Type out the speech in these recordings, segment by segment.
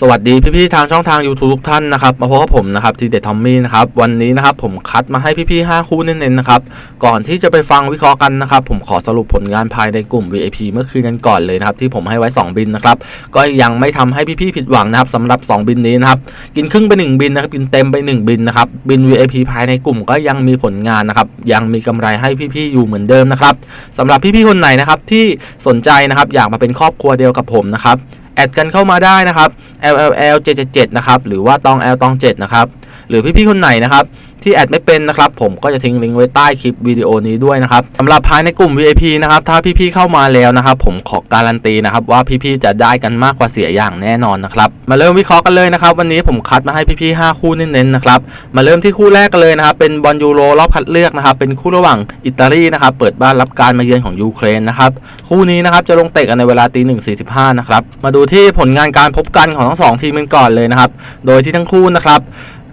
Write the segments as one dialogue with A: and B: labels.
A: สวัสดีพี่ๆทางช่องทาง YouTube ทุกท่านนะครับมาพบกับผมนะครับทีเด็ดทอมมี่นะครับวันนี้นะครับผมคัดมาให้พี่ๆ5คู่เน้นๆนะครับก่อนที่จะไปฟังวิเคราะห์กันนะครับผมขอสรุปผลงานภายในกลุ่ม VIP เมื่อคืนกันก่อนเลยนะครับที่ผมให้ไว้ 2 บินนะครับก็ยังไม่ทำให้พี่ๆผิดหวังนะครับสำหรับ 2 บินนี้นะครับกินครึ่งไป 1 บินนะครับกินเต็มไป 1 บินนะครับบิน VIP ภายในกลุ่มก็ยังมีผลงานนะครับยังมีกำไรให้พี่ๆอยู่เหมือนเดิมนะครับสำหรับพี่ๆคนไหนนะครับที่สนใจนะครับอยากมาเป็นครอบครัวเดียวกับผมนะครับ แอดกันเข้ามาได้นะครับ LLL 777นะครับหรือว่าตอง L ตอง7นะครับ หรือพี่ๆคนไหนนะครับที่แอดไม่เป็นนะครับผมก็จะทิ้งลิงก์ไว้ใต้คลิปวิดีโอนี้ด้วยนะครับสำหรับภายในกลุ่ม VIP นะครับถ้าพี่ๆเข้ามาแล้วนะครับผมขอการันตีนะครับว่าพี่ๆจะได้กันมากกว่าเสียอย่างแน่นอนนะครับมาเริ่มวิเคราะห์กันเลยนะครับวันนี้ผมคัดมาให้พี่ๆ5คู่เน้นๆนะครับมาเริ่มที่คู่แรกกันเลยนะครับเป็นบอลยูโรรอบคัดเลือกนะครับเป็นคู่ระหว่างอิตาลีนะครับเปิดบ้านรับการมาเยือนของยูเครนนะครับคู่นี้นะครับจะลงเตะกันในเวลาตีหนึ่งสี่สิบห้านะครับมาดูที่ผลงานการพบกันของทั้งสองทีมกันก่อนเลยนะครับโดยที่ทั้งคู่นะครับ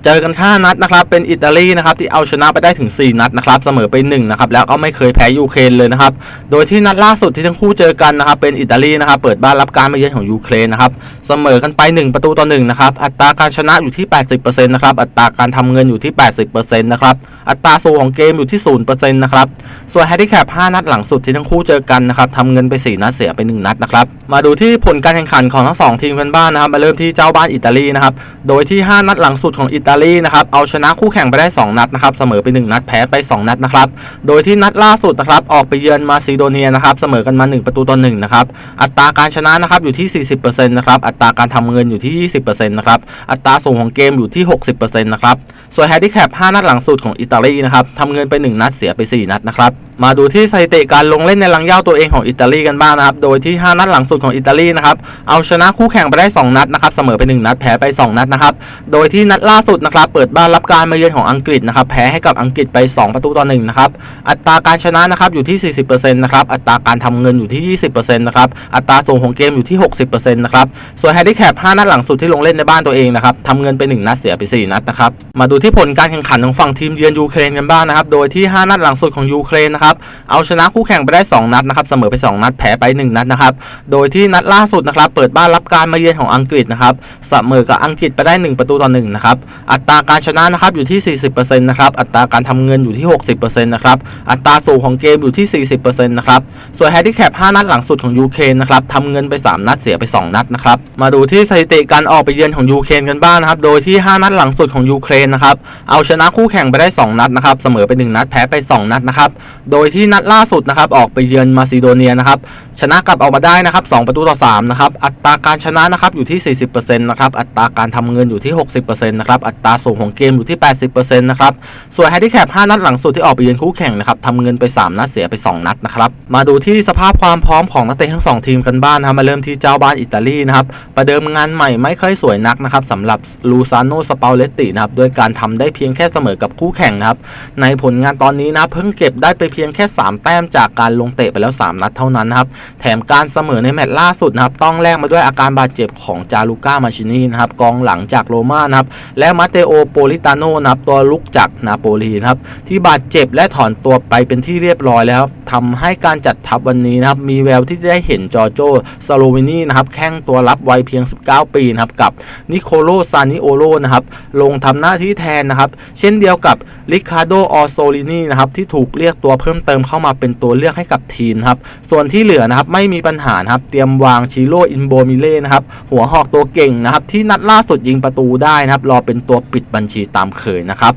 A: เจอกัน 5 นัดนะครับ เป็นอิตาลีนะครับที่เอาชนะไปได้ถึง 4 นัดนะครับ เสมอไป1นะครับ แล้วก็ไม่เคยแพ้ยูเครนเลยนะครับ โดยที่นัดล่าสุดที่ทั้งคู่เจอกันนะครับ เป็นอิตาลีนะครับ เปิดบ้านรับการมาเยือนของยูเครนนะครับ เสมอกันไป 1 ประตูต่อ1นะครับ อัตราการชนะอยู่ที่ 80%นะครับ อัตราการทำเงินอยู่ที่ 80%นะครับ อัตราสูงของเกมอยู่ที่ 0%นะครับ ส่วนแฮนดิแคป5นัดหลังสุดที่ทั้งคู่เจอกันนะครับทำเงินไป 4 นัดเสียไป 1 นัดนะครับ มาดูที่ผลการแข่งขันของทั้งสองทีมกันบ้างนะครับ มาเริ่มที่เจ้าบ้านอิตาลีนะครับ โดยที่ 5 นัดหลังสุดของอิตาาลีนะครับเอาชนะคู่แข่งไปได้ 2 นัดนะครับเสมอไป 1 นัดแพ้ไป 2 นัดนะครับโดยที่นัดล่าสุดนะครับออกไปเยือนมาซิโดเนียนะครับเสมอกันมา 1 ประตูต่อ1นะครับอัตราการชนะนะครับอยู่ที่ 40%นะครับอัตราการทำเงินอยู่ที่ 20%นะครับอัตราส่งของเกมอยู่ที่ 60%นะครับส่วนแฮนดิแคป5นัดหลังสุดของอิตาลีนะครับทำเงินไป 1 นัดเสียไป 4 นัดนะครับ มาดูที่สถิติการลงเล่นในลังเย้าตัวเองของอิตาลีกันบ้างนะครับ โดยที่ 5 นัดหลังสุดของอิตาลีนะครับ เอาชนะคู่แข่งไปได้ 2 นัดนะครับ เสมอไป 1 นัด แพ้ไป 2 นัดนะครับ โดยที่นัดล่าสุดนะครับ เปิดบ้านรับการมาเยือนของอังกฤษนะครับ แพ้ให้กับอังกฤษไป 2 ประตูต่อ1นะครับ อัตราการชนะนะครับอยู่ที่ 40%นะครับ อัตราการทำเงินอยู่ที่ 20%นะครับ อัตราส่งของเกมอยู่ที่ 60%นะครับ ส่วนแฮนดิแคป5นัดหลังสุดที่ลงเล่นในบ้านตัวเองนะครับทำเงินไป1นัดเสียไป 4 นัดนะครับ มาดูที่ผลการแข่งขันของฝั่งทีมเยือนยูเครนกันบ้างนะครับ โดยที่ 5 นัดหลังสุดของยูเครนนะครับเอาชนะคู่แข่งไปได้ 2 นัดนะครับ เสมอไป 2 นัด แพ้ไป 1 นัดนะครับ โดยที่นัดล่าสุดนะครับ เปิดบ้านรับการมาเยือนของอังกฤษนะครับ เสมอกับอังกฤษไปได้ 1 ประตูต่อ1นะครับ อัตราการชนะนะครับอยู่ที่ 40%นะครับ อัตราการทำเงินอยู่ที่ 60%นะครับ อัตราสูงของเกมอยู่ที่ 40%นะครับ ส่วนแฮนดิแคป5นัดหลังสุดของยูเครนนะครับทำเงินไป 3 นัด เสียไป 2 นัดนะครับ มาดูที่สถิติการออกไปเยือนของยูเครนกันบ้างนะครับ โดยที่ 5 นัดหลังสุดของยูเครนนะครับ เอาชนะคู่แข่งไปได้ 2 นัดนะครับ เสมอไป 1 นัด แพ้ไป 2 นัดนะครับ โดยยที่นัดล่าสุดนะครับออกไปเยือนมาซิโดเนียนะครับชนะกลับออกมาได้นะครับ2ประตูต่อ3นะครับอัตราการชนะนะครับอยู่ที่ 40%นะครับอัตราการทำเงินอยู่ที่ 60%นะครับอัตราส่งของเกมอยู่ที่ 80%นะครับส่วนแฮนดิแคป5นัดหลังสุดที่ออกไปเยือนคู่แข่งนะครับทำเงินไป 3 นัดเสียไป 2 นัดนะครับมาดูที่สภาพความพร้อมของนักเตะทั้ง 2 ทีมกันบ้างนะครับมาเริ่มที่เจ้าบ้านอิตาลีนะครับประเดิมงานใหม่ไม่ค่อยสวยนักนะครับสำหรับลูซานโนสปาเลตตินะครับด้วยการทำได้เพียงแค่เสมอกับคู่แข่งนะครับในผลงานตอนนี้นะครับเพิ่งเก็บได้ไปเพียงียงแค่ 3 แต้มจากการลงเตะไปแล้ว 3 นัดเท่านั้นนะครับ แถมการเสมอในแมตช์ล่าสุดนะครับ ต้องแลกมาด้วยอาการบาดเจ็บของจาลูก้ามาชินีนะครับ กองหลังจากโรม่านะครับ และมาเตโอโปลิตาโนนะครับ ตัวลุกจากนาโปลีนะครับ ที่บาดเจ็บและถอนตัวไปเป็นที่เรียบร้อยแล้วทำให้การจัดทัพวันนี้นะครับ มีแววที่จะได้เห็นจอโจซาโลวินีนะครับ แข้งตัวรับวัยเพียง 19 ปีนะครับ กับนิโคโลซานิโอโลนะครับ ลงทำหน้าที่แทนนะครับ เช่นเดียวกับริคาร์โดออโซลินีนะครับ ที่ถูกเรียกตัวเพิ่มเติมเข้ามาเป็นตัวเลือกให้กับทีมครับส่วนที่เหลือนะครับไม่มีปัญหาครับเตรียมวางชิโร่อินโบมิเล่นะครับหัวหอกตัวเก่งนะครับที่นัดล่าสุดยิงประตูได้นะครับรอเป็นตัวปิดบัญชีตามเคยนะครับ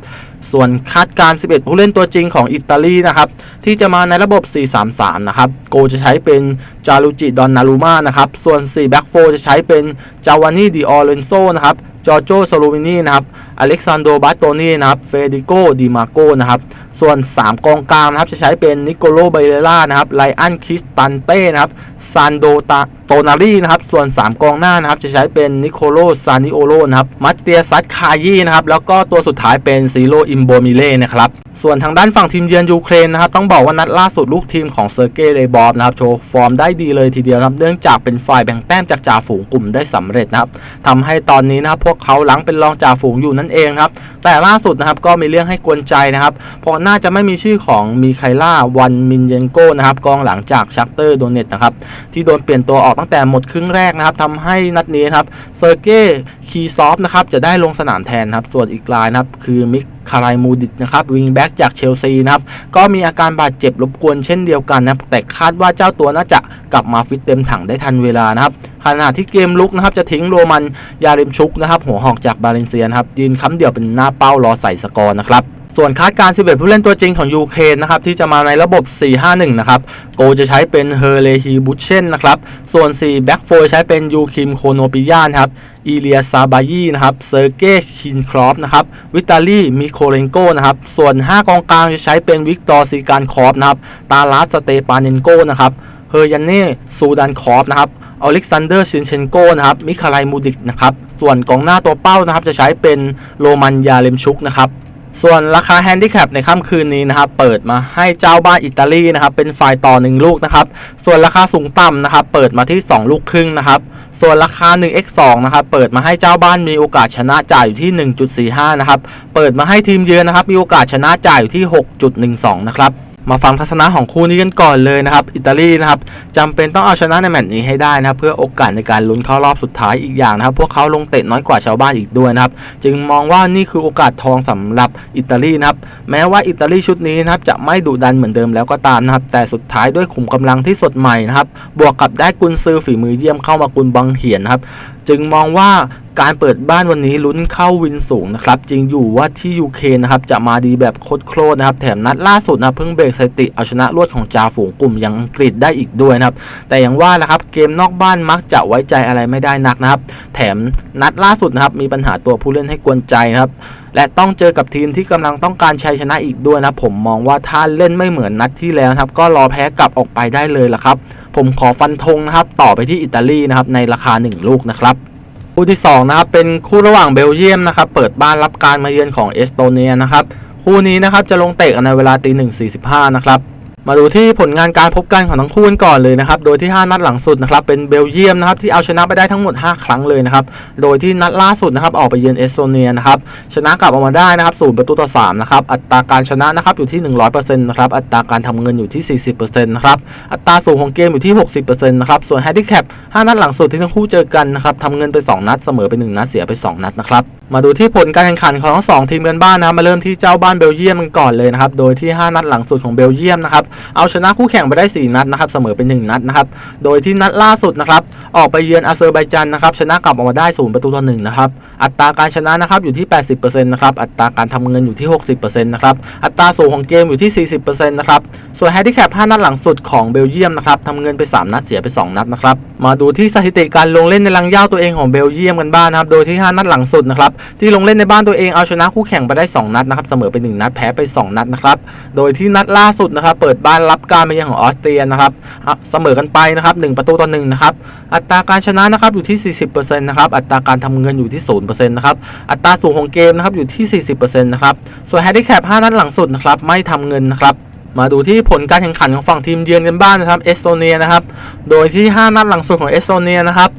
A: ส่วนคาดการ 11 ผู้เล่นตัวจริงของอิตาลีนะครับที่จะมาในระบบ 4-3-3 นะครับโกจะใช้เป็นจารุจิ ดอนนารูมานะครับส่วน 4 แบ็กโฟจะใช้เป็นจาวานี่ ดิออเรนโซนะครับ จอร์โจโซโลวินีนะครับอเล็กซานโดบาโตนีนะครับเฟเดโกดิมาโกนะครับส่วน 3 กองกลางนะครับจะใช้เป็นนิโคโลไบเรล่านะครับไลอันคริสตันเต้นะครับซานโดตาโตนารีนะครับส่วน 3 กองหน้านะครับจะใช้เป็นนิโคโลซานิโอโลนะครับมัตเตียซัตคายีนะครับแล้วก็ตัวสุดท้ายเป็นซีโรอิมโบมิเล่นะครับส่วนทางด้านฝั่งทีมเยือนยูเครนนะครับต้องบอกว่านัดล่าสุดลูกทีมของเซอร์เกย์เรบอฟนะครับโชว์ฟอร์มได้ดีเลยทีเดียวนะครับเนื่องจากเป็นฝ่ายแบ่งแต้มจากจ่าฝูงกลุ่มได้สำเร็จนะครับทำให้ตอนนี้นะครับพวกเขาหลังเป็นรองจ่าฝูงอยู่นั่นเองครับ แต่ล่าสุดนะครับก็มีเรื่องให้กวนใจนะครับเพราะน่าจะไม่มีชื่อของมีไคล่าวันมินเยนโกนะครับกองหลังจากชักเตอร์โดเนตนะครับที่โดนเปลี่ยนตัวออกตั้งแต่หมดครึ่งแรกนะครับทำให้นัดนี้นครับเซอร์เก้คีซอฟนะครับจะได้ลงสนามแทนครับส่วนอีกรายนะครับคือมิก คารายมูดิตนะครับวิงแบ็กจากเชลซีนะครับก็มีอาการบาดเจ็บรบกวนเช่นเดียวกันนะแต่คาดว่าเจ้าตัวน่าจะกลับมาฟิตเต็มถังได้ทันเวลานะครับขณะที่เกมลุกนะครับจะทิ้งโรมันยาริมชุกนะครับหัวหอกจากบาเลนเซียนะครับยืนค้ำเดี่ยวเป็นหน้าเป้ารอใส่สกอร์นะครับ ส่วนคาดการ 11 ผู้เล่นตัวจริงของยูเครนนะครับที่จะมาในระบบ 4-5-1 นะครับ โกจะใช้เป็นเฮเลฮีบุชเชนนะครับ ส่วน 4 แบ็กโฟใช้เป็นยูคิมโคโนปิยานครับอีเลียซาบายีนะครับเซอร์เกย์คินครอฟนะครับวิตาลีมิโคเลนโกนะครับส่วน 5 กองกลางจะใช้เป็นวิกตอร์ซีการคอฟนะครับตาลัสสเตปาเนนโกนะครับเฮอร์ยันเน่ซูดานคอฟนะครับอเล็กซานเดอร์ชินเชนโกนะครับมิคาไลมูดิกนะครับส่วนกองหน้าตัวเป้านะครับจะใช้เป็นโรมันยาเลมชุกนะครับ ส่วนราคาแฮนดิแคปในค่ำคืนนี้นะครับเปิดมาให้เจ้าบ้านอิตาลีนะครับเป็นฝ่ายต่อ 1 ลูกนะครับส่วนราคาสูงต่ำนะครับเปิดมาที่ 2 ลูกครึ่งนะครับส่วนราคา 1x2 นะครับเปิดมาให้เจ้าบ้านมีโอกาสชนะจ่ายอยู่ที่ 1.45นะครับเปิดมาให้ทีมเยือนนะครับมีโอกาสชนะจ่ายอยู่ที่ 6.12นะครับ มาฟังทัศนะของคู่นี้กันก่อนเลยนะครับอิตาลีนะครับจำเป็นต้องเอาชนะในแมตช์นี้ให้ได้นะครับ เพื่อโอกาสในการลุ้นเข้ารอบสุดท้ายอีกอย่างนะครับ พวกเขาลงเตะน้อยกว่าชาวบ้านอีกด้วยนะครับ จึงมองว่านี่คือโอกาสทองสำหรับอิตาลีนะครับ แม้ว่าอิตาลีชุดนี้นะครับจะไม่ดุดันเหมือนเดิมแล้วก็ตามนะครับ แต่สุดท้ายด้วยขุมกำลังที่สดใหม่นะครับ บวกกับได้กุนซือฝีมือเยี่ยมเข้ามากุนบังเหียนนะครับ จึงมองว่า การเปิดบ้านวันนี้ลุ้นเข้าวินสูงนะครับจริงอยู่ว่าที่ยูเครนนะครับจะมาดีแบบโคตรโครนนะครับแถมนัดล่าสุดนะครับเพิ่งเบรกสถิติเอาชนะรวดของจ่าฝูงกลุ่มอย่างอังกฤษได้อีกด้วยนะครับแต่อย่างว่านะครับเกมนอกบ้านมักจะไว้ใจอะไรไม่ได้นักนะครับแถมนัดล่าสุดนะครับมีปัญหาตัวผู้เล่นให้กวนใจนะครับและต้องเจอกับทีมที่กำลังต้องการชัยชนะอีกด้วยนะผมมองว่าถ้าเล่นไม่เหมือนนัดที่แล้วครับก็รอแพ้กลับออกไปได้เลยละครับ ผมขอฟันธงนะครับต่อไปที่อิตาลีนะครับในราคา 1 ลูกนะครับ คู่ที่2นะครับเป็นคู่ระหว่างเบลเยียมนะครับเปิดบ้านรับการมาเยือนของเอสโตเนียนะครับคู่นี้นะครับจะลงเตะกันในเวลาตีหนึ่งสี่สิบห้านะครับ มาดูที่ผลงานการพบกันของทั้งคู่กันก่อนเลยนะครับ โดยที่ 5 นัดหลังสุดนะครับเป็นเบลเยียมนะครับที่เอาชนะไปได้ทั้งหมด 5 ครั้งเลยนะครับ โดยที่นัดล่าสุดนะครับออกไปเยือนเอสโตเนียนะครับชนะกลับออกมาได้นะครับศูนย์ประตูต่อ3นะครับอัตราการชนะนะครับอยู่ที่ 100%นะครับอัตราการทำเงินอยู่ที่ 40%นะครับอัตราสูงของเกมอยู่ที่ 60%นะครับส่วนแฮนดิแคป5นัดหลังสุดที่ทั้งคู่เจอกันนะครับทำเงินไป 2 นัดเสมอไป 1 นัดเสียไป 2 นัดนะครับมาดูที่ผลการแข่งขันของทั้งสองทีมกันบ้างนะมาเริ่มที่เจ้าบ้านเบลเยียมกันก่อนเลยนะครับโดยที่ 5 นัดหลังสุดของเบลเยียมนะครับเอาชนะคู่แข่งไปได้ 4 นัดนะครับเสมอเป็น1นัดนะครับโดยที่นัดล่าสุดนะครับออกไปเยือนอาเซอร์ไบจันนะครับชนะกลับออกมาได้0ประตูต่อ1นะครับอัตราการชนะนะครับอยู่ที่ 80%นะครับอัตราการทำเงินอยู่ที่ 60%นะครับอัตราสูงของเกมอยู่ที่ 40%นะครับส่วนแฮนดิแคป5นัดหลังสุดของเบลเยียมนะครับทำเงินไป 3 นัดเสียไป 2 นัดนะครับมาดูที่สถิติการลงเล่นในรังย่าตัวเองของเบลเยียมกันบ้างนะครับโดยที่ 5 นัดหลังสุดนะครับที่ลงเล่นในบ้านตัวเองเอาชนะคู่แข่งไปได้ 2 นัดนะครับเสมอไป 1 นัดแพ้ไป 2 นัดนะครับโดยที่นัดล่าสุดนะครับเปิดบ้านรับการมาเยือนของออสเตรียนะครับเสมอกันไปนะครับ1ประตูต่อ1นะครับอัตราการชนะนะครับอยู่ที่ 40%นะครับอัตราการทำเงินอยู่ที่0%นะครับอัตราสูงของเกมนะครับอยู่ที่ 40%นะครับส่วนแฮนดิแคป5นัดหลังสุดนะครับไม่ทำเงินนะครับ มาดูที่ผลการแข่งขันของฝั่งทีมเยือนกันบ้างนะครับเอสโตเนียนะครับ โดยที่ 5 นัดหลังสุดของเอสโตเนียนะครับ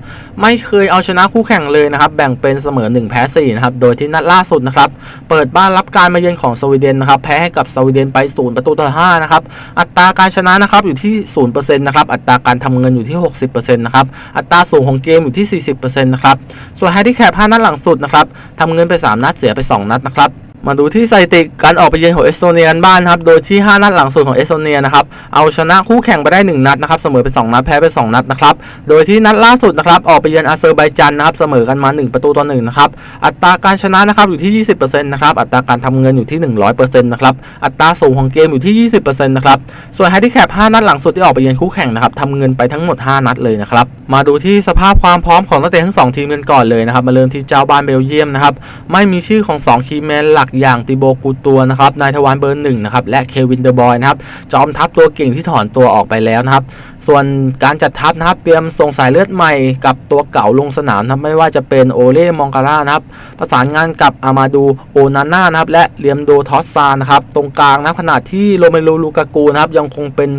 A: ไม่เคยเอาชนะคู่แข่งเลยนะครับ แบ่งเป็นเสมอ 1 แพ้4นะครับ โดยที่นัดล่าสุดนะครับ เปิดบ้านรับการมาเยือนของสวีเดนนะครับ แพ้ให้กับสวีเดนไป 0 ประตูต่อ5นะครับ อัตราการชนะนะครับอยู่ที่ 0%นะครับ อัตราการทำเงินอยู่ที่ 60%นะครับ อัตราสูงของเกมอยู่ที่ 40%นะครับ ส่วนแฮนดิแคป5นัดหลังสุดนะครับทำเงินไป 3 นัดเสียไป 2 นัดนะครับ มาดูที่สถิติการออกไปเยือนของเอสโตเนียกันบ้างนครับ โดยที่ 5 นัดหลังสุดของเอสโตเนียนะครับ เอาชนะคู่แข่งไปได้ 1 นัดนะครับ เสมอไป 2 นัด แพ้ไป 2 นัดนะครับ โดยที่นัดล่าสุดนะครับ ออกไปเยือนอาเซอร์ไบจันนะครับ เสมอกันมา 1 ประตูต่อ1นะครับ อัตราการชนะนะครับอยู่ที่ 20%นะครับ อัตราการทำเงินอยู่ที่ 100%นะครับ อัตราสูงของเกมอยู่ที่ 20%นะครับ ส่วนแฮนดิแคป5นัดหลังสุดที่ออกไปเยือนคู่แข่งนะครับทำเงินไปทั้งหมด 5 นัดเลยนะครับ มาดูที่สภาพความพร้อมของนักเตะทั้งสองทีมกันก่อนเลยนะครับ มาเริ่มที่เจ้าบ้านเบลเยียมนะครับ ไม่มีชื่อของ 2 คีแมนหลักอย่างติโบกูตัวนะครับนายทวารเบอร์หนึ่งนะครับและเควินเดอร์บอยนะครับจอมทัพตัวเก่งที่ถอนตัวออกไปแล้วนะครับ ส่วนการจัดทัพนะครับเตรียมส่งสายเลือดใหม่กับตัวเก่าลงสนามนะครับไม่ว่าจะเป็นโอเล่มองการ่านะครับประสานงานกับอามาดูโอนาน่านะครับและเลียมโดทอสซานะครับตรงกลางนะครับขณะที่โรเมโลลูกากูนะครับยังคงเป็น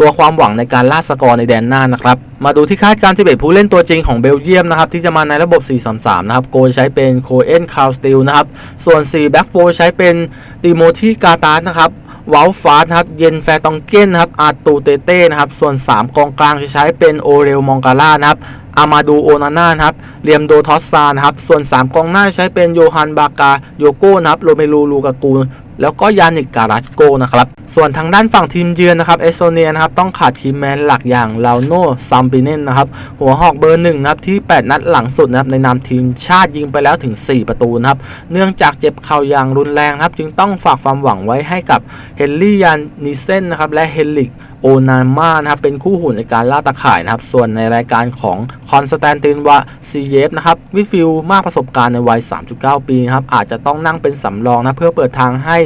A: ตัวความหวังในการล่าสกอร์ในแดนหน้านะครับ มาดูที่คาดการณ์11ผู้เล่นตัวจริงของเบลเยียมนะครับที่จะมาในระบบ 4-3-3 นะครับ โกใช้เป็นโคเอนคาวสติลนะครับ ส่วน 4 แบ็กโฟใช้เป็นติโมธีกาตาสนะครับวอลฟาสนะครับ เยนแฟตองเกนนะครับ อาตูเตเต้นะครับ ส่วน 3 กองกลางจะใช้เป็นโอเรลมองกาล่านะครับ อามาดูโอนาน่านครับเรียมโดทอสซานครับ ส่วน 3 กองหน้าใช้เป็นโยฮันบากา โยโก้นะครับ โรเมลูลูกากู แล้วก็ยานิกการัสโกนะครับ ส่วนทางด้านฝั่งทีมเยือนนะครับเอสโตเนียนะครับต้องขาดทีมแมนหลักอย่างลาวโนซัมปิเนนนะครับหัวหอกเบอร์หนึ่งนะครับที่ 8 นัดหลังสุดนะครับในนามทีมชาติยิงไปแล้วถึง 4 ประตูนะครับเนื่องจากเจ็บเข่าอย่างรุนแรงนะครับจึงต้องฝากความหวังไว้ให้กับเฮนรี่ยานนิเซนนะครับและเฮนริก โอนาม่านะครับเป็นคู่หูในการล่าตะข่ายนะครับ ส่วนในรายการของคอนสแตนตินวาซีเยฟนะครับวิฟิลมากประสบการณ์ในวัย 39 ปีนะครับอาจจะต้องนั่งเป็นสำรองนะเพื่อเปิดทางให้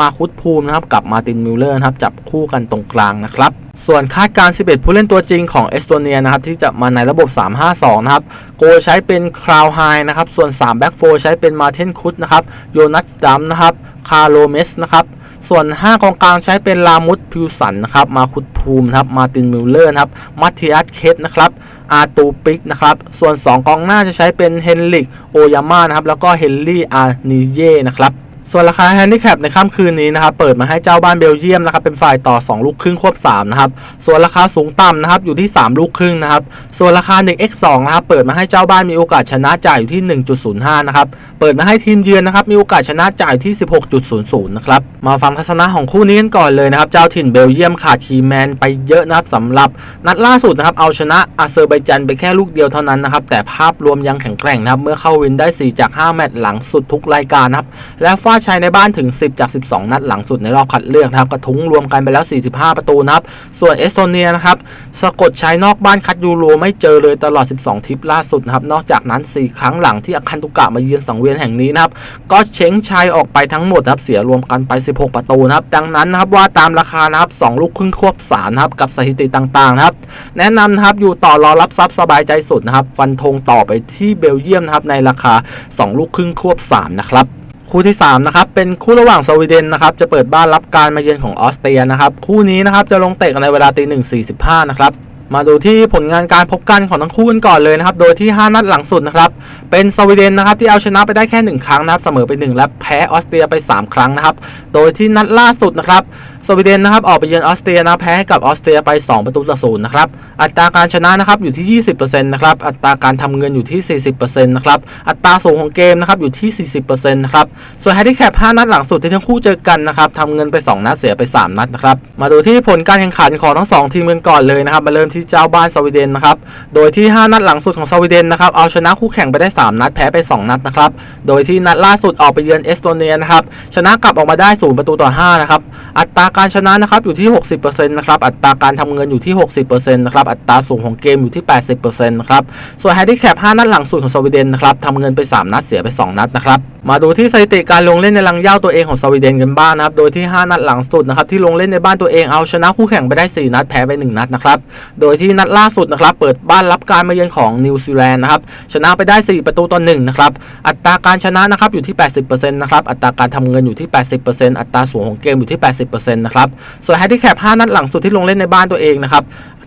A: มาคุดภูมินะครับกับมาตินมิลเลอร์นะครับจับคู่กันตรงกลางนะครับส่วนคาดการณ์11 ผู้เล่นตัวจริงของเอสโตเนียนะครับที่จะมาในระบบ 352 นะครับ โกใช้เป็นคราวไฮนะครับ ส่วน 3 แบ็กโฟใช้เป็นมาเทนคุดนะครับ โยนัสดัมนะครับ คาร์โลเมสนะครับ ส่วน 5 กองกลางใช้เป็นลามุดพิวสันนะครับมาคุดภูมินะครับมาตินมิลเลอร์นะครับมัตติอัสเคสนะครับอาตูปิกนะครับส่วน 2 กองหน้าจะใช้เป็นเฮนริกโอยาม่านะครับแล้วก็เฮนรี่อาร์นิเย่นะครับ ส่วนราคาแฮนดิแคปในค่ำคืนนี้นะครับเปิดมาให้เจ้าบ้านเบลเยียมนะครับเป็นฝ่ายต่อ 2 ลูกครึ่งควบ3นะครับส่วนราคาสูงต่ำนะครับอยู่ที่ 3 ลูกครึ่งนะครับส่วนราคา 1x2 นะครับเปิดมาให้เจ้าบ้านมีโอกาสชนะจ่ายอยู่ที่ 1.05นะครับเปิดมาให้ทีมเยือนนะครับมีโอกาสชนะจ่ายที่ 16.00นะครับมาฟังทัศนะของคู่นี้กันก่อนเลยนะครับเจ้าถิ่นเบลเยียมขาดคีแมนไปเยอะนะครับสำหรับนัดล่าสุดนะครับเอาชนะอาเซอร์ไบจันไปแค่ลูกเดียวเท่านั้นนะครับแต่ภาพรวมยังแข็งแกร่งนะครับเมื่อเข้าวินได้ 4 จาก 5 แมตช์หลังสุดทุกรายการนะครับและฟาดชัยในบ้านถึง 10 จาก 12 นัดหลังสุดในรอบคัดเลือกนะครับกระทุ้งรวมกันไปแล้ว 45 ประตูนะครับ ส่วนเอสโตเนียนะครับสะกดใชัยนอกบ้านคัดยูโรไม่เจอเลยตลอด 12 ทริปล่าสุดนะครับนอกจากนั้น 4 ครั้งหลังที่อาคันตุกะมาเยือนสังเวียนแห่งนี้นะครับก็เช้งชัยออกไปทั้งหมดนะครับเสียรวมกันไป 16 ประตูนะครับดังนั้นนะครับว่าตามราคานะครับ2ลูกครึ่งควบ3นะครับกับสถิติต่างๆนะครับแนะนำนะครับอยู่ต่อรอรับทรัพย์สบายใจสุดนะครับฟันธงต่อไปที่เบลเยียมนะครับในราคา 2 ลูกครึ่งควบ3นะครับ คู่ที่3นะครับเป็นคู่ระหว่างสวีเดนนะครับจะเปิดบ้านรับการมาเยือนของออสเตรียนะครับคู่นี้นะครับจะลงเตะกันในเวลาตีหนึ่งสี่สิบห้านะครับมาดูที่ผลงานการพบกันของทั้งคู่กันก่อนเลยนะครับ โดยที่ 5 นัดหลังสุดนะครับ เป็นสวีเดนนะครับที่เอาชนะไปได้แค่ 1 ครั้งนะครับ เสมอไป 1 และแพ้ออสเตรียไป 3 ครั้งนะครับ โดยที่นัดล่าสุดนะครับ สวีเดนนะครับออกไปเยือนออสเตรียนะแพ้ให้กับออสเตรียไป 2 ประตูต่อศูนย์นะครับอัตราการชนะนะครับอยู่ที่ 20%นะครับอัตราการทำเงินอยู่ที่ 40%นะครับอัตราสูงของเกมนะครับอยู่ที่ 40%นะครับส่วนแฮนดิแคป5นัดหลังสุดที่ทั้งคู่เจอกันนะครับทำเงินไป 2 นัดเสียไป 3 นัดนะครับมาดูที่ผลการแข่งขันของทั้ง 2 ทีมกันก่อนเลยนะครับมาเริ่มที่เจ้าบ้านสวีเดนนะครับโดยที่ 5 นัดหลังสุดของสวีเดนนะครับเอาชนะคู่แข่งไปได้ 3 นัดแพ้ไป 2 นัดนะครับโดยที่นัดล่าสุดออกไปเยือนเอสโตเนียนะครับชนะกลับออกมาได้0ประตูต่อ5นะครับอัตราการชนะนะครับอยู่ที่ 60%นะครับอัตราการทำเงินอยู่ที่ 60%นะครับอัตราสูงของเกมอยู่ที่ 80%นะครับส่วนแฮนดิแคป5นัดหลังสุดของสวีเดนนะครับทำเงินไป 3 นัดเสียไป 2 นัดนะครับ มาดูที่สถิติการลงเล่นในรังเย้าตัวเองของสวีเดนกันบ้างนะครับ โดยที่ 5 นัดหลังสุดนะครับที่ลงเล่นในบ้านตัวเองเอาชนะคู่แข่งไปได้ 4 นัดแพ้ไป 1 นัดนะครับ โดยที่นัดล่าสุดนะครับเปิดบ้านรับการมาเยือนของนิวซีแลนด์นะครับชนะไปได้ 4 ประตูต่อ1นะครับ อัตราการชนะนะครับอยู่ที่ 80%นะครับ อัตราการทำเงินอยู่ที่ 80%อัตราสูงของเกมอยู่ที่ 80%นะครับ ส่วนแฮนดิแคป5นัดหลังสุดที่ลงเล่นในบ้านตัวเองนะครับ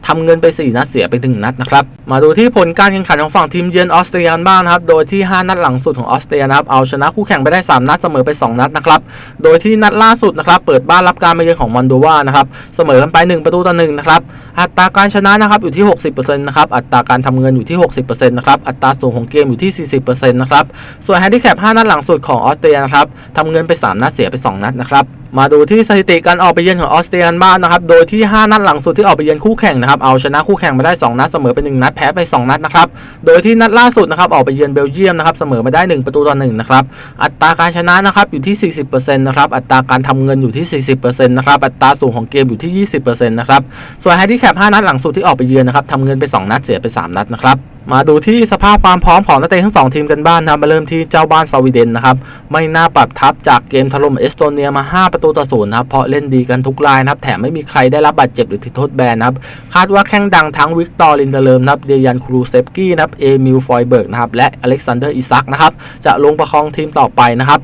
A: ทำเงินไป 4 นัดเสียไปถึงนัดนะครับ มาดูที่ผลการแข่งขันของฝั่งทีมเยือนออสเตรียบ้างครับ โดยที่ 5 นัดหลังสุดของออสเตรียนะครับเอาชนะคู่แข่งไปได้ 3 นัดเสมอไป 2 นัดนะครับ โดยที่นัดล่าสุดนะครับเปิดบ้านรับการมาเยือนของมอนโดวานะครับเสมอกันไป 1 ประตูต่อ1นะครับอัตราการชนะนะครับอยู่ที่ 60%นะครับอัตราการทำเงินอยู่ที่ 60%นะครับอัตราสูงของเกมอยู่ที่ 40%นะครับส่วนแฮนดิแคป5นัดหลังสุดของออสเตรียนะครับทำเงินไป 3 นัดเสียไป 2 นัดนะครับ มาดูที่สถิติการออกไปเยือนของออสเตรียกันบ้างนะครับ โดยที่ 5 นัดหลังสุดที่ออกไปเยือนคู่แข่งนะครับ เอาชนะคู่แข่งมาได้ 2 นัดเสมอไป 1 นัดแพ้ไป 2 นัดนะครับ โดยที่นัดล่าสุดนะครับออกไปเยือนเบลเยียมนะครับเสมอมาได้ 1 ประตูต่อ1นะครับ อัตราการชนะนะครับอยู่ที่ 40%นะครับ อัตราการทำเงินอยู่ที่ 40%นะครับ อัตราสูงของเกมอยู่ที่ 20%นะครับ ส่วนแฮนดิแคป5นัดหลังสุดที่ออกไปเยือนนะครับทำเงินไป 2 นัดเสียไป 3 นัดนะครับ มาดูที่สภาพความพร้อมของนักเตะทั้งสองทีมกันบ้างนะครับมาเริ่มที่เจ้าบ้านสวีเดนนะครับไม่น่าปรับทับจากเกมถล่มเอสโตเนียมา 5 ประตูต่อศูนย์นะครับเพราะเล่นดีกันทุกรายนะครับแถมไม่มีใครได้รับบาดเจ็บหรือติดโทษแบนนะครับคาดว่าแข้งดังทั้งวิกตอร์ลินเดเลมนะครับเดยันครูเซฟกี้นะครับเอมิลฟอยเบิร์กนะครับและอเล็กซานเดอร์อิซักนะครับจะลงประคองทีมต่อไปนะครับ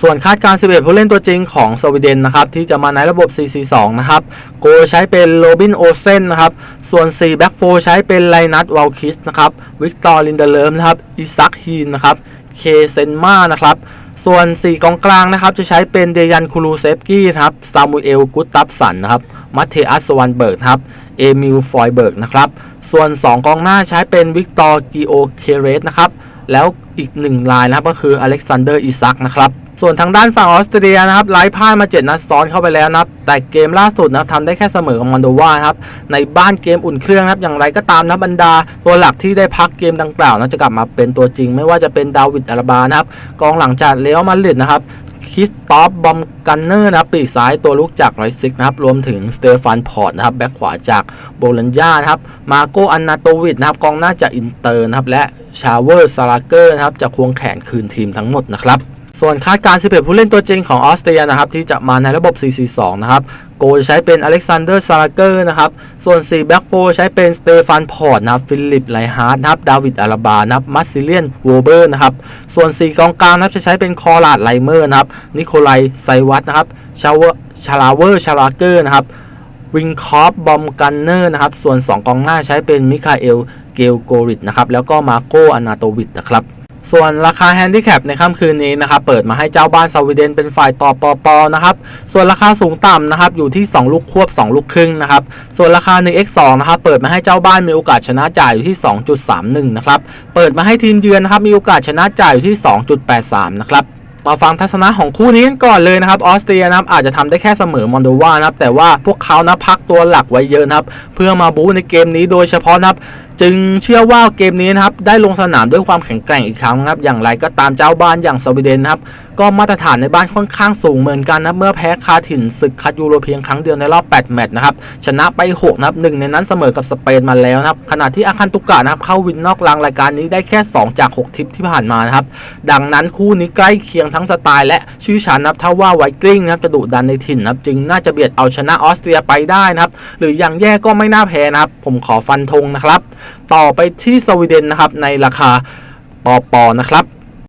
A: ส่วนคาดการณ์11ผู้เล่นตัวจริงของสวีเดนนะครับที่จะมาในระบบ 4-4-2 นะครับ โกใช้เป็นโรบินโอเซนนะครับ ส่วน 4 แบ็กโฟใช้เป็นไลนัทวอลคิสนะครับ วิกตอร์ลินเดเลมนะครับอิซักฮีนนะครับ เคเซนมานะครับ ส่วน 4 กองกลางนะครับ จะใช้เป็นเดยันคูลูเซฟกี้นะครับ ซามูเอลกุตตับสันนะครับ มัตเทอัสวันเบิร์กครับ เอมิลฟอยเบิร์กนะครับ ส่วน 2 กองหน้าใช้เป็นวิกตอร์กิโอเคเรสนะครับ แล้วอีก1รายนะครับก็คืออเล็กซานเดอร์อิซักนะครับ ส่วนทางด้านฝั่งออสเตรียนะครับไล่พ่ายมา 7 นัดซ้อนเข้าไปแล้วนะครับ แต่เกมล่าสุดนะครับทำได้แค่เสมอกับมอนโดวาครับ ในบ้านเกมอุ่นเครื่องครับ อย่างไรก็ตามนะบรรดา ตัวหลักที่ได้พักเกมดังกล่าวนะจะกลับมาเป็นตัวจริง ไม่ว่าจะเป็นดาวิดอาราบานะครับ กองหลังจากเลอัลมาดริดนะครับคิสตอฟบอมกันเนอร์นะครับปีกซ้ายตัวลุกจากไรซิกนะครับ รวมถึงสเตฟานพอร์ตนะครับ แบ็คขวาจากโบลัญญานะครับ มาโกอันนาโตวิดนะครับ กองหน้าจากอินเตอร์นะครับ และชาเวอร์ซาลาเกอร์นะครับจะควงแขนคืนทีมทั้งหมดนะครับ ส่วนคาดการณ์11ผู้เล่นตัวจริงของออสเตรียนะครับที่จะมาในระบบ 4-4-2 นะครับ โกจะใช้เป็นอเล็กซานเดอร์ซาลาเกอร์นะครับ ส่วน4แบ็กโฟใช้เป็นสเตฟานพอร์ตนะครับ ฟิลิปไลฮาร์ดนะครับ ดาวิดอาราบานะครับ มัสซิเลียนโวเบอร์นะครับ ส่วน 4 กองกลางนะครับจะใช้เป็นคอราดไลเมอร์นะครับ นิโคไลไซวัตนะครับ ชาวเวชาลาเวอร์ชาลาเกอร์นะครับ วิงคอฟบอมกันเนอร์นะครับ ส่วน 2 กองหน้าใช้เป็นมิคาเอล เกลโกริตนะครับ แล้วก็มาโกอนาโตวิดนะครับ ส่วนราคาแฮนดิแคปในค่ำคืนนี้นะครับเปิดมาให้เจ้าบ้านสวีเดนเป็นฝ่ายต่อปอปอนะครับส่วนราคาสูงต่ำนะครับอยู่ที่ 2 ลูกควบ 2 ลูกครึ่งนะครับส่วนราคา 1x2 นะครับเปิดมาให้เจ้าบ้านมีโอกาสชนะจ่ายอยู่ที่ 2.31นะครับเปิดมาให้ทีมเยือนนะครับมีโอกาสชนะจ่ายอยู่ที่ 2.83นะครับมาฟังทัศนะของคู่นี้กันก่อนเลยนะครับออสเตรียนะครับอาจจะทำได้แค่เสมอมอนโดวานะครับแต่ว่าพวกเขานะพักตัวหลักไว้เยอะนะครับเพื่อมาบู๊ในเกมนี้โดยเฉพาะนะครับ จึงเชื่อว่าเกมนี้นะครับได้ลงสนามด้วยความแข็งแกร่งอีกครั้งนะครับ อย่างไรก็ตามเจ้าบ้านอย่างสวีเดนนะครับก็มาตรฐานในบ้านค่อนข้างสูงเหมือนกันนะเมื่อแพ้คาถิ่นศึกคัดยูโรเพียงครั้งเดียวในรอบ 8 แมตช์นะครับชนะไป6นะครับหนึ่งในนั้นเสมอกับสเปนมาแล้วนะครับขณะที่อาคันตุกะนะครับเข้าวินนอกรางรายการนี้ได้แค่ 2 จาก 6ทริปที่ผ่านมานะครับดังนั้นคู่นี้ใกล้เคียงทั้งสไตล์และชื่อชั้นนะครับถ้าว่าไวกิ้งนะครับจะดุดันในถิ่นนะครับจึงน่าจะเบียดเอาชนะออสเตรียไปได้นะครับหรืออย่างแย่ก็ไม่น่าแพ้นะครับผมขอฟันธงนะครับต่อไปที่สวีเดนนะครับในราคาปอปอนะครับ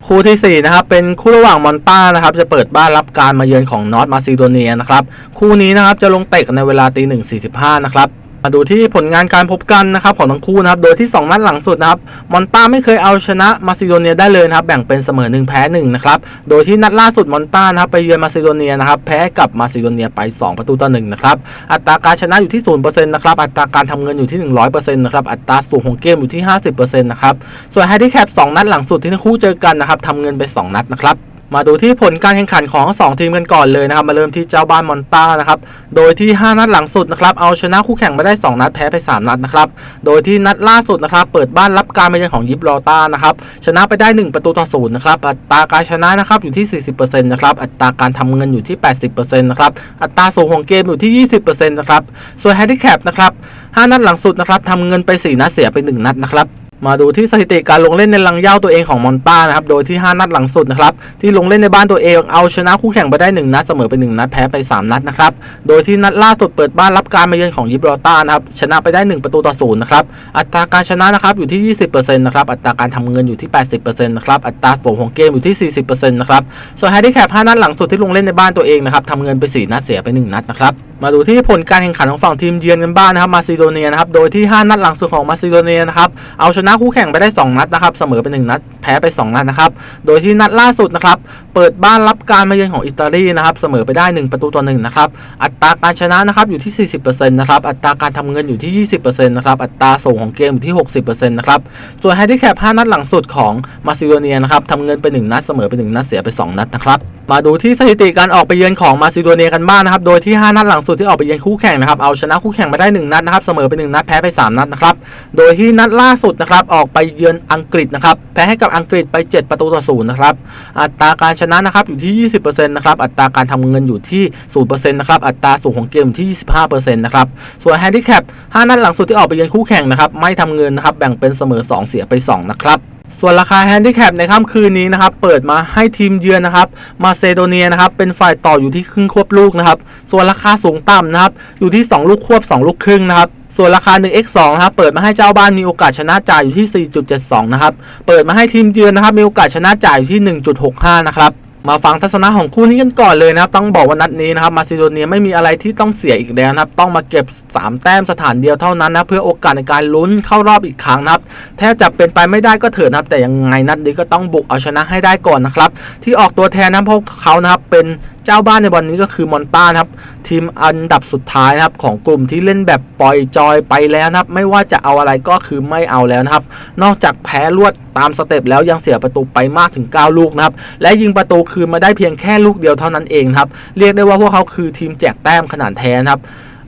A: คู่ทีสี่ 4 นะครับ เป็นคู่ระหว่างมอนต้านะครับ จะเปิดบ้านรับการมาเยือนของนอตมาซิโดเนียนะครับ คู่นี้นะครับจะลงเตะในเวลาตีหนึ่งสี่สิบห้านะครับ มาดูที่ผลงานการพบกันนะครับของทั้งคู่นะครับโดยที่ 2 นัดหลังสุดนะครับมอนต้าไม่เคยเอาชนะมาซิโดเนียได้เลยนะครับแบ่งเป็นเสมอ1แพ้1นะครับโดยที่นัดล่าสุดมอนต้านะครับไปเยือนมาซิโดเนียนะครับแพ้กับมาซิโดเนียไป 2 ประตูต่อ1นะครับอัตราการชนะอยู่ที่0%นะครับอัตราการทำเงินอยู่ที่ 100%นะครับอัตราสูงของเกมอยู่ที่ 50%นะครับส่วนไฮดี้แคป2นัดหลังสุดที่ทั้งคู่เจอกันนะครับทำเงินไป 2 นัดนะครับ มาดูที่ผลการแข่งขันของทั้งสองทีมกันก่อนเลยนะครับ มาเริ่มที่เจ้าบ้านมอนต้านะครับ โดยที่ 5 นัดหลังสุดนะครับ เอาชนะคู่แข่งมาได้ 2 นัดแพ้ไป 3 นัดนะครับ โดยที่นัดล่าสุดนะครับ เปิดบ้านรับการมาเยือนของยิปรอต้านะครับ ชนะไปได้ 1 ประตูต่อศูนย์นะครับ อัตราการชนะนะครับอยู่ที่ 40%นะครับ อัตราการทำเงินอยู่ที่ 80%นะครับ อัตราสูงของเกมอยู่ที่ 20%นะครับ ส่วนแฮนดิแคปนะครับ 5 นัดหลังสุดนะครับทำเงินไป 4 นัดเสียไป 1 นัดนะครับ มาดูที่สถิติการลงเล่นในลังเย้าตัวเองของมอนต้านะครับ โดยที่ 5 นัดหลังสุดนะครับ ที่ลงเล่นในบ้านตัวเองเอาชนะคู่แข่งไปได้ 1 นัดเสมอไป 1 นัดแพ้ไป 3 นัดนะครับ โดยที่นัดล่าสุดเปิดบ้านรับการมาเยือนของยิบรอต้านะครับ ชนะไปได้ 1 ประตูต่อศูนย์นะครับ อัตราการชนะนะครับอยู่ที่ 20%นะครับ อัตราการทำเงินอยู่ที่ 80%นะครับ อัตราส่งของเกมอยู่ที่ 40%นะครับ ส่วนแฮนดิแคป5นัดหลังสุดที่ลงเล่นในบ้านตัวเองนะครับทำเงินไป 4 นัดเสียไป 1 นัดนะครับ มาดูที่ผลการแข่งขันของฝั่งทีมเยือนกันบ้างนะครับมาซิโดเนียนะครับโดยที่ 5 นัดหลังสุดของมาซิโดเนียนะครับเอาชนะคู่แข่งไปได้ 2 นัดนะครับเสมอไป 1 นัดแพ้ไป 2 นัดนะครับโดยที่นัดล่าสุดนะครับเปิดบ้านรับการมาเยือนของอิตาลีนะครับเสมอไปได้ 1 ประตูต่อ1นะครับอัตราการชนะนะครับอยู่ที่ 40%นะครับอัตราการทำเงินอยู่ที่ 20%นะครับอัตราส่งของเกมอยู่ที่ 60%นะครับส่วนแฮนดิแคป5นัดหลังสุดของมาซิโดเนียนะครับทำเงินไป 1 นัดเสมอไป 1 นัดเสียไป 2 นัดนะครับ มาดูที่สถิติการออกไปเยือนของมาซิโดเนียกันบ้างนะครับ โดยที่ 5 นัดหลังสุดที่ออกไปเยือนคู่แข่งนะครับ เอาชนะคู่แข่งมาได้ 1 นัดนะครับ เสมอไป 1 นัด แพ้ไป 3 นัดนะครับ โดยที่นัดล่าสุดนะครับ ออกไปเยือนอังกฤษนะครับ แพ้ให้กับอังกฤษไป 7 ประตูต่อศูนย์นะครับ อัตราการชนะนะครับอยู่ที่ 20%นะครับ อัตราการทำเงินอยู่ที่ 0%นะครับ อัตราสูงของเกมอยู่ที่ 25%นะครับ ส่วนแฮนดิแคป 5 นัดหลังสุดที่ออกไปเยือนคู่แข่งนะครับ ไม่ทำเงินนะครับ แบ่งเป็นเสมอ 2 เสียไป 2 นะครับ ส่วนราคาแฮนดิแคปในค่ำคืนนี้นะครับ เปิดมาให้ทีมเยือนนะครับ มาเซโดเนียนะครับ เป็นฝ่ายต่ออยู่ที่ครึ่งควบลูกนะครับ ส่วนราคาสูงต่ำนะครับ อยู่ที่ 2 ลูกควบ 2 ลูกครึ่งนะครับ ส่วนราคา 1x2 นะครับ เปิดมาให้เจ้าบ้านมีโอกาสชนะจ่ายอยู่ที่ 4.72 นะครับ เปิดมาให้ทีมเยือนนะครับ มีโอกาสชนะจ่ายอยู่ที่ 1.65 นะครับ มาฟังทัศนะของคู่นี้กันก่อนเลยนะครับ ต้องบอกว่านัดนี้นะครับ มาซิโดเนียไม่มีอะไรที่ต้องเสียอีกแล้วนะครับ ต้องมาเก็บ 3 แต้มสถานเดียวเท่านั้นนะ เพื่อโอกาสในการลุ้นเข้ารอบอีกครั้งนะครับ แทบจะเป็นไปไม่ได้ก็เถิดนะครับ แต่ยังไงนัดนี้ก็ต้องบุกเอาชนะให้ได้ก่อนนะครับ ที่ออกตัวแทนนะเพราะเขานะครับเป็น จ้าบ้านในวันนี้ก็คือมอนต้านะครับทีมอันดับสุดท้ายนะครับของกลุ่มที่เล่นแบบปล่อยจอยไปแล้วนะครับ ไม่ว่าจะเอาอะไรก็คือไม่เอาแล้วนะครับ นอกจากแพ้รวดตามสเต็ปแล้วยังเสียประตูไปมากถึง 9 ลูกนะครับ และยิงประตูคืนมาได้เพียงแค่ลูกเดียวเท่านั้นเองนะครับ เรียกได้ว่าพวกเขาคือทีมแจกแต้มขนาดแท้นะครับ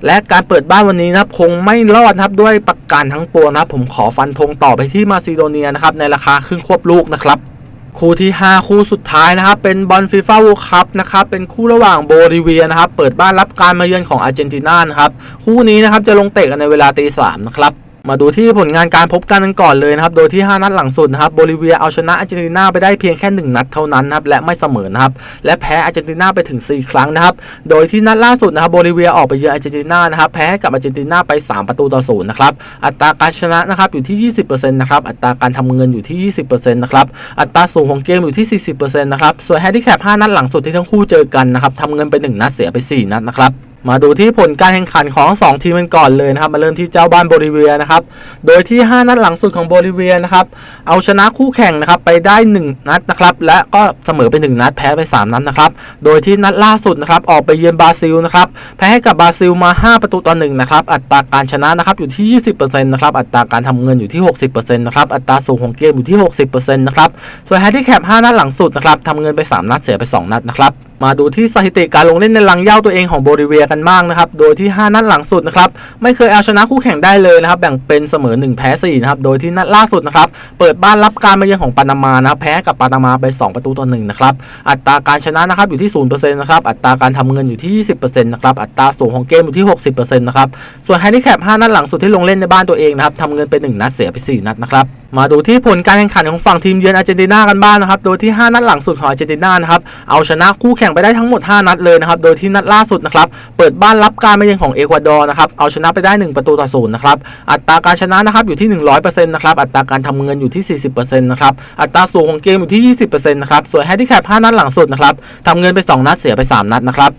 A: และการเปิดบ้านวันนี้นะครับคงไม่รอดนะครับด้วยประการทั้งปวงนะครับ ผมขอฟันธงต่อไปที่มาซิโดเนียนะครับในราคาครึ่งควบลูกนะครับ คู่ที่ 5 คู่สุดท้ายนะครับ เป็นบอลฟีฟ่าวูคัพนะครับ เป็นคู่ระหว่างโบลิเวียนะครับ เปิดบ้านรับการมาเยือนของอาร์เจนตินานะครับ คู่นี้นะครับจะลงเตะกันในเวลาตีสามนะครับ มาดูที่ผลงานการพบกันกันก่อนเลยนะครับ โดยที่ 5 นัดหลังสุดนะครับโบลิเวียเอาชนะอาร์เจนตินาไปได้เพียงแค่ 1 นัดเท่านั้นนะครับและไม่เสมอนะครับและแพ้อาร์เจนตินาไปถึง 4 ครั้งนะครับโดยที่นัดล่าสุดนะครับโบลิเวียออกไปเยือนอาร์เจนตินานะครับแพ้กับอาร์เจนตินาไป 3 ประตูต่อศูนย์นะครับอัตราการชนะนะครับอยู่ที่ 20%นะครับอัตราการทำเงินอยู่ที่ 20%นะครับอัตราสูงของเกมอยู่ที่ 40%นะครับส่วนแฮนดิแคป5นัดหลังสุดที่ทั้งคู่เจอกันนะครับทำเงินไป 1 นัดเสียไป 4 นัดนะครับ มาดูที่ผลการแข่งขันของ 2 ทีมกันก่อนเลยนะครับมาเริ่มที่เจ้าบ้านโบลิเวียนะครับโดยที่ 5 นัดหลังสุดของโบลิเวียนะครับเอาชนะคู่แข่งนะครับไปได้ 1 นัดนะครับและก็เสมอไป 1 นัดแพ้ไป 3 นัดนะครับโดยที่นัดล่าสุดนะครับออกไปเยือนบราซิลนะครับแพ้ให้กับบราซิลมา 5 ประตูต่อ1นะครับอัตราการชนะนะครับอยู่ที่ 20%นะครับอัตราการทำเงินอยู่ที่ 60%นะครับอัตราสูงของเกมอยู่ที่ 60%นะครับส่วนแฮนดิแคป5นัดหลังสุดนะครับทำเงินไป 3 นัดเสียไป 2 นัดนะครับ มาดูที่สถิติการลงเล่นในลังเย้าตัวเองของโบลิเวียกันบ้างนะครับ โดยที่ 5 นัดหลังสุดนะครับไม่เคยเอาชนะคู่แข่งได้เลยนะครับ แบ่งเป็นเสมอ 1 แพ้4นะครับ โดยที่นัดล่าสุดนะครับ เปิดบ้านรับการมาเยือนของปานามานะครับ แพ้กับปานามาไป 2 ประตูต่อ1นะครับ อัตราการชนะนะครับอยู่ที่0%นะครับ อัตราการทำเงินอยู่ที่ 20%นะครับ อัตราสูงของเกมอยู่ที่ 60%นะครับ ส่วนแฮนดิแคป5นัดหลังสุดที่ลงเล่นในบ้านตัวเองนะครับทำเงินไป1นัดเสียไป4นัดนะครับ มาดูที่ผลการแข่งขันของฝั่งทีมเยือนอาร์เจนตินากันบ้างนะครับ โดยที่ 5 นัดหลังสุดของอาร์เจนตินานะครับ เอาชนะคู่แข่งไปได้ทั้งหมด 5 นัดเลยนะครับ โดยที่นัดล่าสุดนะครับ เปิดบ้านรับการมาเยือนของเอกวาดอร์นะครับ เอาชนะไปได้ 1 ประตูต่อศูนย์นะครับ อัตราการชนะนะครับอยู่ที่ 100%นะครับ อัตราการทำเงินอยู่ที่ 40%นะครับ อัตราสูงของเกมอยู่ที่ 20%นะครับ ส่วนแฮนดิแคป5นัดหลังสุดนะครับทำเงินไป 2 นัดเสียไป 3 นัดนะครับ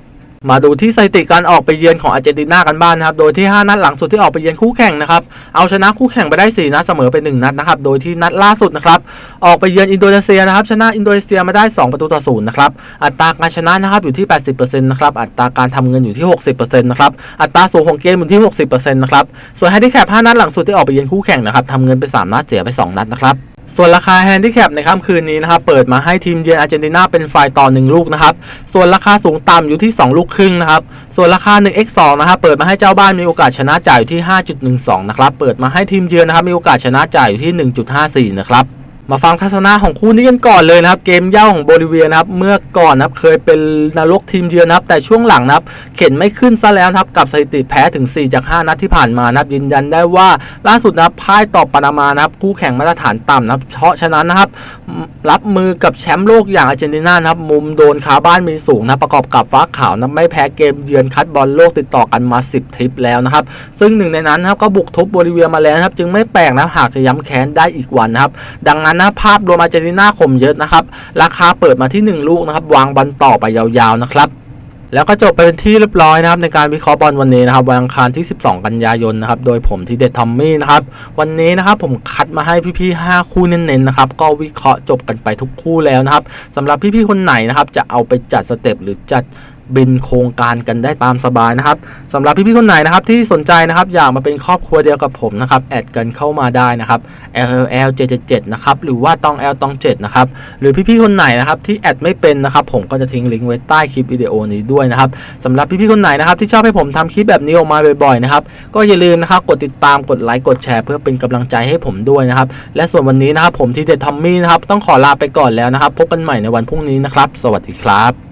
A: มาดูที่สถิติการออกไปเยือนของอาร์เจนตินากันบ้างนะครับ โดยที่ 5 นัดหลังสุดที่ออกไปเยือนคู่แข่งนะครับ เอาชนะคู่แข่งไปได้ 4 นัดเสมอไป 1 นัดนะครับ โดยที่นัดล่าสุดนะครับ ออกไปเยือนอินโดนีเซียนะครับ ชนะอินโดนีเซียมาได้ 2 ประตูต่อศูนย์นะครับ อัตราการชนะนะครับอยู่ที่ 80%นะครับ อัตราการทำเงินอยู่ที่ 60%นะครับ อัตราสูงของเกมอยู่ที่ 60%นะครับ ส่วนแฮนดิแคป5นัดหลังสุดที่ออกไปเยือนคู่แข่งนะครับทำเงินไป 3 นัดเสียไป 2 นัดนะครับ ส่วนราคาแฮนดิแคปในค่ำคืนนี้นะครับเปิดมาให้ทีมเยือนอาร์เจนตินาเป็นฝ่ายต่อ 1 ลูกนะครับส่วนราคาสูงต่ำอยู่ที่ 2 ลูกครึ่งนะครับส่วนราคา 1x2 นะครับเปิดมาให้เจ้าบ้านมีโอกาสชนะจ่ายอยู่ที่ 5.12 นะครับเปิดมาให้ทีมเยือนนะครับมีโอกาสชนะจ่ายอยู่ที่ 1.54 นะครับ มาฟังทัศนะของคู่นี้กันก่อนเลยนะครับ เกมเย่าของโบลิเวียนะครับ เมื่อก่อนนะครับเคยเป็นนรกทีมเยือนนะครับ แต่ช่วงหลังนะครับ เข็นไม่ขึ้นซะแล้วนะครับ กับสถิติแพ้ถึง 4 จาก 5 นัดที่ผ่านมานะครับยืนยันได้ว่าล่าสุดนะครับพ่ายต่อปานามานะครับ คู่แข่งมาตรฐานต่ำนะครับเพราะฉะนั้นนะครับ รับมือกับแชมป์โลกอย่างอาร์เจนตินานะครับ มุมโดนคาบ้านมีสูงนะประกอบกับฟ้าขาวนะไม่แพ้เกมเยือนคัดบอลโลกติดต่อกันมา 10ทริปแล้วนะครับ ซึ่งหนึ่งในนั้นนะครับก็บุกทุบโบลิเวียมาแล้วนะครับ จึงไม่แปลกนะหากจะย้ำแค้นได้อีกวันนะครับ ดังนั้นนะภาพรวมอาร์เจนตินาข่มเยอะนะครับ ราคาเปิดมาที่ 1 ลูกนะครับ วางบอลต่อไปยาวๆนะครับแล้วก็จบไปเป็นที่เรียบร้อยนะครับในการวิเคราะห์บอลวันนี้นะครับวันอังคารที่ 12 กันยายนนะครับโดยผมทีเด็ดทอมมี่นะครับวันนี้นะครับผมคัดมาให้พี่ๆ5คู่เน้นๆนะครับก็วิเคราะห์จบกันไปทุกคู่แล้วนะครับสำหรับพี่ๆคนไหนนะครับจะเอาไปจัดสเต็ปหรือจัด บินโครงการกันได้ตามสบายนะครับสำหรับพี่ๆคนไหนนะครับที่สนใจนะครับอยากมาเป็นครอบครัวเดียวกับผมนะครับแอดกันเข้ามาได้นะครับ LL 777นะครับหรือว่าตอง L ตอง7นะครับหรือพี่ๆคนไหนนะครับที่แอดไม่เป็นนะครับผมก็จะทิ้งลิงก์ไว้ใต้คลิปวิดีโอนี้ด้วยนะครับสำหรับพี่ๆคนไหนนะครับที่ชอบให้ผมทำคลิปแบบนี้ออกมาบ่อยๆนะครับก็อย่าลืมนะครับกดติดตามกดไลค์กดแชร์เพื่อเป็นกำลังใจให้ผมด้วยนะครับและส่วนวันนี้นะครับผมทีเด็ดทอมมี่นะครับต้องขอลาไปก่อนแล้วนะครับพบกันใหม่ในวันพรุ่งนี้นะครับ สวัสดีครับ